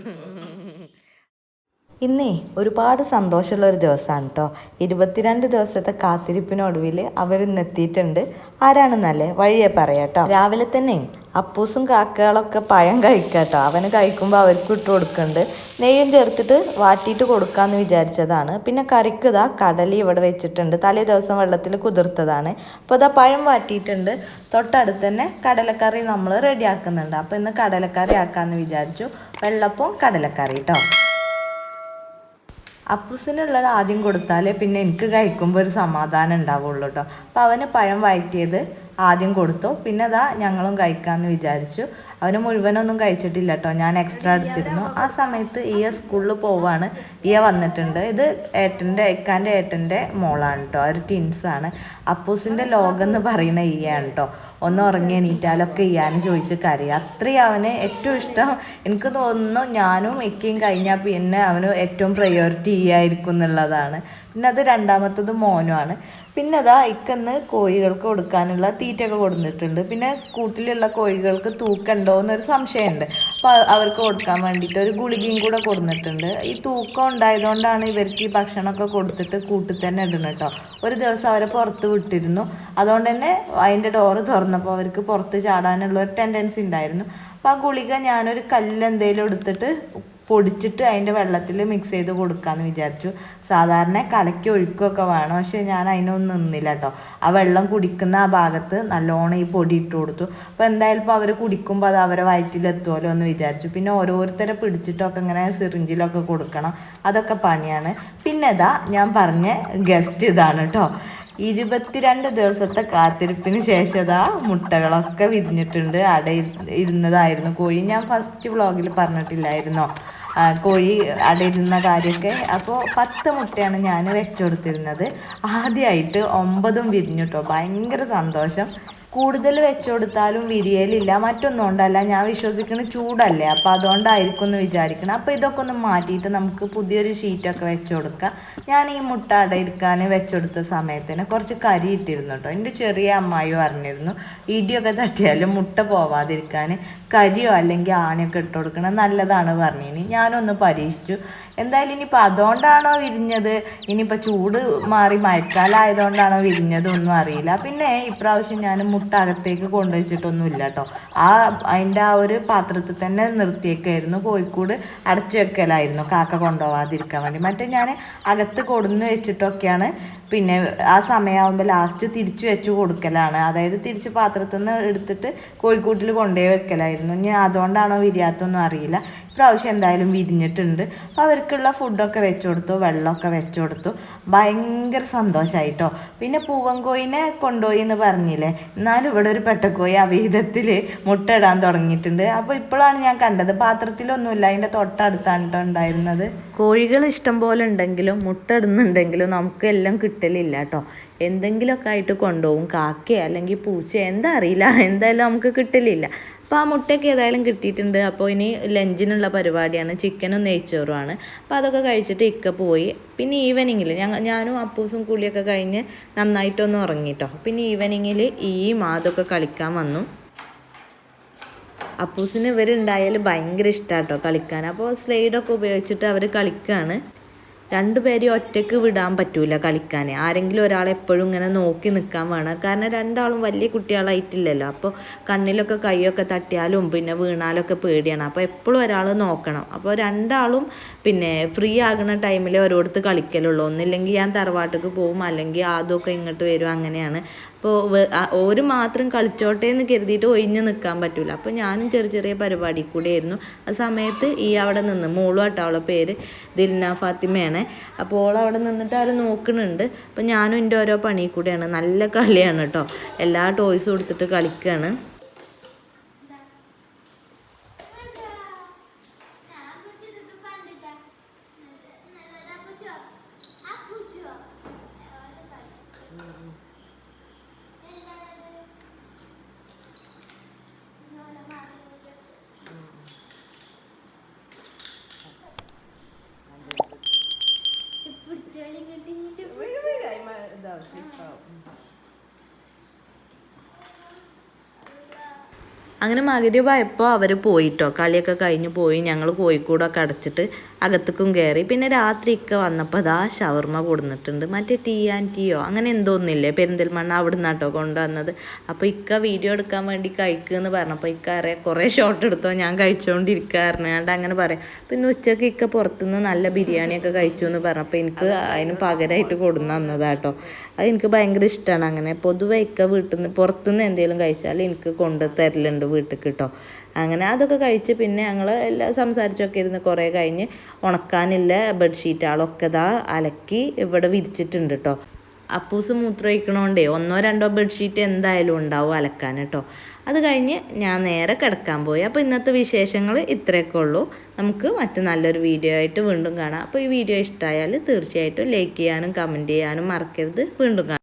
gitu. ഇന്നേ ഒരുപാട് സന്തോഷമുള്ള ഒരു ദിവസമാണ് കേട്ടോ ഇരുപത്തിരണ്ട് ദിവസത്തെ കാത്തിരിപ്പിനൊടുവിൽ അവരിന്നെത്തിയിട്ടുണ്ട് ആരാണെന്നല്ലേ വഴിയെ പറയാം കേട്ടോ രാവിലെ തന്നെ അപ്പൂസും കാക്കകളൊക്കെ പഴം കഴിക്കാട്ടോ അവന് കഴിക്കുമ്പോൾ അവർക്ക് ഇട്ട് കൊടുക്കുന്നുണ്ട് നെയ്യും ചേർത്തിട്ട് വാട്ടിയിട്ട് കൊടുക്കാമെന്ന് വിചാരിച്ചതാണ്. പിന്നെ കറിക്ക് ഇതാ കടലി ഇവിടെ വെച്ചിട്ടുണ്ട്. തലേ ദിവസം വെള്ളത്തിൽ കുതിർത്തതാണ്. അപ്പോൾ ഇതാ പഴം വാട്ടിയിട്ടുണ്ട്. തൊട്ടടുത്ത് തന്നെ കടലക്കറി നമ്മൾ റെഡിയാക്കുന്നുണ്ട്. അപ്പോൾ ഇന്ന് കടലക്കറി ആക്കാമെന്ന് വിചാരിച്ചു. വെള്ളപ്പവും കടലക്കറി കേട്ടോ അപ്പൂസിനുള്ളത് ആദ്യം കൊടുത്താലേ പിന്നെ എനിക്ക് കഴിക്കുമ്പോൾ ഒരു സമാധാനം ഉണ്ടാവുള്ളൂ കേട്ടോ അപ്പോൾ അവന് പഴം വഴറ്റിയത് ആദ്യം കൊടുത്തു. പിന്നെ അതാ ഞങ്ങളും കഴിക്കാമെന്ന് വിചാരിച്ചു. അവന് മുഴുവനൊന്നും കഴിച്ചിട്ടില്ല കേട്ടോ ഞാൻ എക്സ്ട്രാ എടുത്തിരുന്നു. ആ സമയത്ത് ഇയ സ്കൂളിൽ പോവാണ്. ഇയ വന്നിട്ടുണ്ട്. ഇത് ഏട്ടന്റെ ഇക്കാന്റെ ഏട്ടന്റെ മോളാണ് കേട്ടോ ഒരു ടിൻസാണ് അപ്പൂസിന്റെ ലോകം എന്ന് പറയുന്ന ഈയാണ് കേട്ടോ ഒന്ന് ഉറങ്ങി എണീറ്റാലൊക്കെ ഈയാന്ന് ചോദിച്ച് കരയും. അത്രയും അവന് ഏറ്റവും ഇഷ്ടം. എനിക്ക് തോന്നുന്നു ഞാനും ഇക്കയും കഴിഞ്ഞാൽ പിന്നെ അവന് ഏറ്റവും പ്രയോറിറ്റി ഈയായിരിക്കും എന്നുള്ളതാണ്. പിന്നെ അത് രണ്ടാമത്തത് മോനുമാണ്. പിന്നെ അതാ ഇക്കന്ന് കോഴികൾക്ക് കൊടുക്കാനുള്ള തീറ്റയൊക്കെ കൊടുത്തിട്ടുണ്ട്. പിന്നെ കൂട്ടിലുള്ള കോഴികൾക്ക് തൂക്കമുണ്ടോ എന്നൊരു സംശയമുണ്ട്. അപ്പോൾ അവർക്ക് കൊടുക്കാൻ വേണ്ടിയിട്ട് ഒരു ഗുളികയും കൂടെ കൊടുത്തിട്ടുണ്ട്. ഈ തൂക്കം ഉണ്ടായതുകൊണ്ടാണ് ഇവർക്ക് ഈ ഭക്ഷണമൊക്കെ കൊടുത്തിട്ട് കൂട്ടിൽ തന്നെ ഇടുന്നത് കേട്ടോ. ഒരു ദിവസം അവരെ പുറത്ത് വിട്ടിരുന്നു. അതുകൊണ്ട് തന്നെ അതിന്റെ ഡോറ് തുറന്നപ്പോൾ അവർക്ക് പുറത്ത് ചാടാനുള്ള ഒരു ടെൻഡൻസി ഉണ്ടായിരുന്നു. അപ്പോൾ ആ ഗുളിക ഞാനൊരു കല്ല് എന്തെങ്കിലും എടുത്തിട്ട് പൊടിച്ചിട്ട് അതിന്റെ വെള്ളത്തിൽ മിക്സ് ചെയ്ത് കൊടുക്കാമെന്ന് വിചാരിച്ചു. സാധാരണ കലക്കി ഒഴുക്കുകയൊക്കെ വേണം. പക്ഷെ ഞാൻ അതിനൊന്നും നിന്നില്ല കേട്ടോ. ആ വെള്ളം കുടിക്കുന്ന ആ ഭാഗത്ത് നല്ലോണം ഈ പൊടി ഇട്ട് കൊടുത്തു. അപ്പോൾ എന്തായാലും ഇപ്പോൾ അവർ കുടിക്കുമ്പോൾ അത് അവരെ വയറ്റിലെത്തുമല്ലോ എന്ന് വിചാരിച്ചു. പിന്നെ ഓരോരുത്തരെ പിടിച്ചിട്ടൊക്കെ ഇങ്ങനെ സിറിഞ്ചിലൊക്കെ കൊടുക്കണം. അതൊക്കെ പണിയാണ്. പിന്നെ ഇതാ ഞാൻ പറഞ്ഞ ഗസ്റ്റ് ഇതാണ് കേട്ടോ. ഇരുപത്തിരണ്ട് ദിവസത്തെ കാത്തിരിപ്പിന് ശേഷം ഇതാ മുട്ടകളൊക്കെ വിരിഞ്ഞിട്ടുണ്ട്. അട ഇരുന്നതായിരുന്നു. കോഴി ഞാൻ ഫസ്റ്റ് വ്ളോഗിൽ പറഞ്ഞിട്ടില്ലായിരുന്നോ? കോഴി അടയിരുന്ന കാര്യമൊക്കെ. അപ്പോൾ പത്ത് മുട്ടയാണ് ഞാൻ വെച്ചുകൊടുത്തിരുന്നത് ആദ്യമായിട്ട് ഒമ്പതും വിരിഞ്ഞു കേട്ടോ ഭയങ്കര സന്തോഷം. കൂടുതൽ വെച്ചു കൊടുത്താലും വിരിയലില്ല. മറ്റൊന്നും കൊണ്ടല്ല ഞാൻ വിശ്വസിക്കുന്നത് ചൂടല്ലേ. അപ്പോൾ അതുകൊണ്ടായിരിക്കും എന്ന് വിചാരിക്കണം. അപ്പോൾ ഇതൊക്കെ ഒന്ന് മാറ്റിയിട്ട് നമുക്ക് പുതിയൊരു ഷീറ്റൊക്കെ വെച്ചു കൊടുക്കാം ഞാൻ ഈ മുട്ട അടയിരിക്കാൻ വെച്ചുകൊടുത്ത സമയത്തിന് കുറച്ച് കരി ഇട്ടിരുന്നു കേട്ടോ എന്റെ ചെറിയ അമ്മായി പറഞ്ഞിരുന്നു ഇടിയൊക്കെ തട്ടിയാലും മുട്ട പോവാതിരിക്കാൻ കരിയോ അല്ലെങ്കിൽ ആണിയൊക്കെ ഇട്ട് കൊടുക്കണം നല്ലതാണ് പറഞ്ഞിനി ഞാനൊന്ന് പരീക്ഷിച്ചു. എന്തായാലും ഇനിയിപ്പോൾ അതുകൊണ്ടാണോ വിരിഞ്ഞത്? ഇനിയിപ്പോൾ ചൂട് മാറി മഴക്കാലമായതുകൊണ്ടാണോ വിരിഞ്ഞത് ഒന്നും അറിയില്ല. പിന്നെ ഇപ്രാവശ്യം ഞാൻ മുട്ട അകത്തേക്ക് കൊണ്ടുവച്ചിട്ടൊന്നുമില്ല കേട്ടോ. ആ അതിന്റെ ആ ഒരു പാത്രത്തിൽ തന്നെ നിർത്തിയേക്കായിരുന്നു. കോഴിക്കോട് അടച്ചു വെക്കലായിരുന്നു. കാക്ക കൊണ്ടുപോകാതിരിക്കാൻ വേണ്ടി. മറ്റേ ഞാൻ അകത്ത് കൊടുന്ന് വെച്ചിട്ടൊക്കെയാണ് പിന്നെ ആ സമയമാകുമ്പോൾ ലാസ്റ്റ് തിരിച്ചു വെച്ച് കൊടുക്കലാണ്. അതായത് തിരിച്ച് പാത്രത്തിൽ നിന്ന് എടുത്തിട്ട് കോഴിക്കൂട്ടിൽ കൊണ്ടുപോയി വെക്കലായിരുന്നു. ഇനി അതുകൊണ്ടാണോ വിരിയാത്തൊന്നും അറിയില്ല. ഇപ്രാവശ്യം എന്തായാലും വിരിഞ്ഞിട്ടുണ്ട്. അപ്പോൾ അവർക്കുള്ള ഫുഡൊക്കെ വെച്ച് കൊടുത്തു വെള്ളമൊക്കെ വെച്ച് കൊടുത്തു. ഭയങ്കര സന്തോഷമായിട്ടോ പിന്നെ പൂവൻകോയിനെ കൊണ്ടുപോയി എന്ന് പറഞ്ഞില്ലേ? എന്നാലും ഇവിടെ ഒരു പെട്ടക്കോയി അവിഹിതത്തിൽ മുട്ടയിടാൻ തുടങ്ങിയിട്ടുണ്ട്. അപ്പോൾ ഇപ്പോഴാണ് ഞാൻ കണ്ടത്. പാത്രത്തിലൊന്നുമില്ല. അതിന്റെ തൊട്ടടുത്താണ് കേട്ടോ ഉണ്ടായിരുന്നത്. കോഴികൾ ഇഷ്ടം പോലെ ഉണ്ടെങ്കിലും മുട്ട ഇടുന്നുണ്ടെങ്കിലും നമുക്ക് എല്ലാം കിട്ടലില്ല കേട്ടോ എന്തെങ്കിലുമൊക്കെ ആയിട്ട് കൊണ്ടുപോകും കാക്കയോ അല്ലെങ്കിൽ പൂച്ച എന്താ അറിയില്ല. എന്തായാലും നമുക്ക് കിട്ടലില്ല. അപ്പോൾ ആ മുട്ടയൊക്കെ ഏതായാലും കിട്ടിയിട്ടുണ്ട്. അപ്പോൾ ഇനി ലഞ്ചിനുള്ള പരിപാടിയാണ്. ചിക്കനും നെയ്ച്ചോറുമാണ് അപ്പോൾ അതൊക്കെ കഴിച്ചിട്ട് ഇക്ക പോയി. പിന്നെ ഈവനിങ്ങിൽ ഞങ്ങൾ ഞാനും അപ്പൂസും കുളിയൊക്കെ കഴിഞ്ഞ് നന്നായിട്ടൊന്ന് ഉറങ്ങിട്ടോ പിന്നെ ഈവനിങ്ങിൽ ഈ മാതൊക്കെ കളിക്കാൻ വന്നു. അപ്പൂസിന് ഇവരുണ്ടായാൽ ഭയങ്കര ഇഷ്ടമാണ് കേട്ടോ കളിക്കാൻ. അപ്പോൾ സ്ലൈഡൊക്കെ ഉപയോഗിച്ചിട്ട് അവർ കളിക്കുകയാണ് രണ്ടുപേരെയും ഒറ്റയ്ക്ക് വിടാൻ പറ്റൂല കളിക്കാൻ ആരെങ്കിലും ഒരാൾ എപ്പോഴും ഇങ്ങനെ നോക്കി നിൽക്കാൻ വേണം. കാരണം രണ്ടാളും വലിയ കുട്ടികളായിട്ടില്ലല്ലോ. അപ്പോൾ കണ്ണിലൊക്കെ കൈയൊക്കെ തട്ടിയാലും പിന്നെ വീണാലൊക്കെ പേടിയാണ്. അപ്പോൾ എപ്പോഴും ഒരാൾ നോക്കണം. അപ്പോൾ രണ്ടാളും പിന്നെ ഫ്രീ ആകുന്ന ടൈമിൽ ഓരോരുത്ത് കളിക്കലുള്ളൂ. ഒന്നില്ലെങ്കിൽ ഞാൻ തറവാട്ടിക്ക് പോകും അല്ലെങ്കിൽ ആദ്യമൊക്കെ ഇങ്ങോട്ട് വരും. അങ്ങനെയാണ്. അപ്പോൾ ഓര് മാത്രം കളിച്ചോട്ടെ എന്ന് കരുതിയിട്ട് ഒഴിഞ്ഞ് നിൽക്കാൻ പറ്റില്ല അപ്പോൾ ഞാനും ചെറിയ ചെറിയ പരിപാടി കൂടെ ആയിരുന്നു. ആ സമയത്ത് ഈ അവിടെ നിന്ന് മോളും ആട്ടോ പേര് ദിൽന ഫാത്തിമയാണ്. അപ്പോൾ ഓൾ അവിടെ നിന്നിട്ട് അവർ നോക്കുന്നുണ്ട്. അപ്പോൾ ഞാനും എന്റെ ഓരോ പണി കൂടെയാണ്. നല്ല കളിയാണ് കേട്ടോ. എല്ലാ ടോയ്സും കൊടുത്തിട്ട് കളിക്കുകയാണ് അങ്ങനെ അങ്ങനെ മകരീബായപ്പോൾ അവർ പോയിട്ടോ? കളിയൊക്കെ കഴിഞ്ഞ് പോയി ഞങ്ങൾ കോഴിക്കൂടൊക്കെ അടച്ചിട്ട് അകത്തേക്കും കയറി പിന്നെ രാത്രിയൊക്കെ ഇക്ക വന്നപ്പോൾ അതാ ഷവർമ്മ കൊടുന്നിട്ടുണ്ട്. മറ്റേ ടീ ആൻഡ് ടീയോ? അങ്ങനെ എന്തോ ഒന്നില്ലേ? പെരിന്തൽമണ്ണ അവിടെ നിന്നാട്ടോ കൊണ്ടുവന്നത്. അപ്പോൾ ഇക്ക വീഡിയോ എടുക്കാൻ വേണ്ടി കഴിക്കുമെന്ന് പറഞ്ഞപ്പോൾ ഇക്ക അറിയാം കുറേ ഷോട്ട് എടുത്തോ? ഞാൻ കഴിച്ചുകൊണ്ടിരിക്കാറുണ്ട് അങ്ങനെ പറയാം. പിന്നെ ഉച്ചയ്ക്ക് ഇക്ക പുറത്തുനിന്ന് നല്ല ബിരിയാണിയൊക്കെ കഴിച്ചു എന്ന് പറഞ്ഞപ്പോൾ എനിക്ക് അതിന് പകരമായിട്ട് കൊടുന്നു തന്നതാട്ടോ. അത് എനിക്ക് ഭയങ്കര ഇഷ്ടമാണ് അങ്ങനെ. പൊതുവെ ഇക്ക വീട്ടിൽ നിന്ന് പുറത്തുനിന്ന് എന്തെങ്കിലും കഴിച്ചാൽ എനിക്ക് കൊണ്ട് തരലുണ്ട് വീട്ടിൽ കേട്ടോ അങ്ങനെ അതൊക്കെ കഴിച്ച് പിന്നെ ഞങ്ങൾ എല്ലാം സംസാരിച്ചൊക്കെ ഇരുന്ന് കുറേ കഴിഞ്ഞ് ഉണക്കാനില്ല ബെഡ്ഷീറ്റുകളൊക്കെ ഇതാ അലക്കി ഇവിടെ വിരിച്ചിട്ടുണ്ട് കേട്ടോ അപ്പൂസ് മൂത്രമൊഴിക്കണോണ്ടേ ഒന്നോ രണ്ടോ ബെഡ്ഷീറ്റ് എന്തായാലും ഉണ്ടാവും അലക്കാൻ കേട്ടോ അത് കഴിഞ്ഞ് ഞാൻ നേരെ കിടക്കാൻ പോയി. അപ്പോൾ ഇന്നത്തെ വിശേഷങ്ങൾ ഇത്രയൊക്കെ ഉള്ളൂ. നമുക്ക് മറ്റു നല്ലൊരു വീഡിയോ ആയിട്ട് വീണ്ടും കാണാം. അപ്പോൾ ഈ വീഡിയോ ഇഷ്ടമായാൽ തീർച്ചയായിട്ടും ലൈക്ക് ചെയ്യാനും കമന്റ് ചെയ്യാനും മറക്കരുത്. വീണ്ടും കാണാം.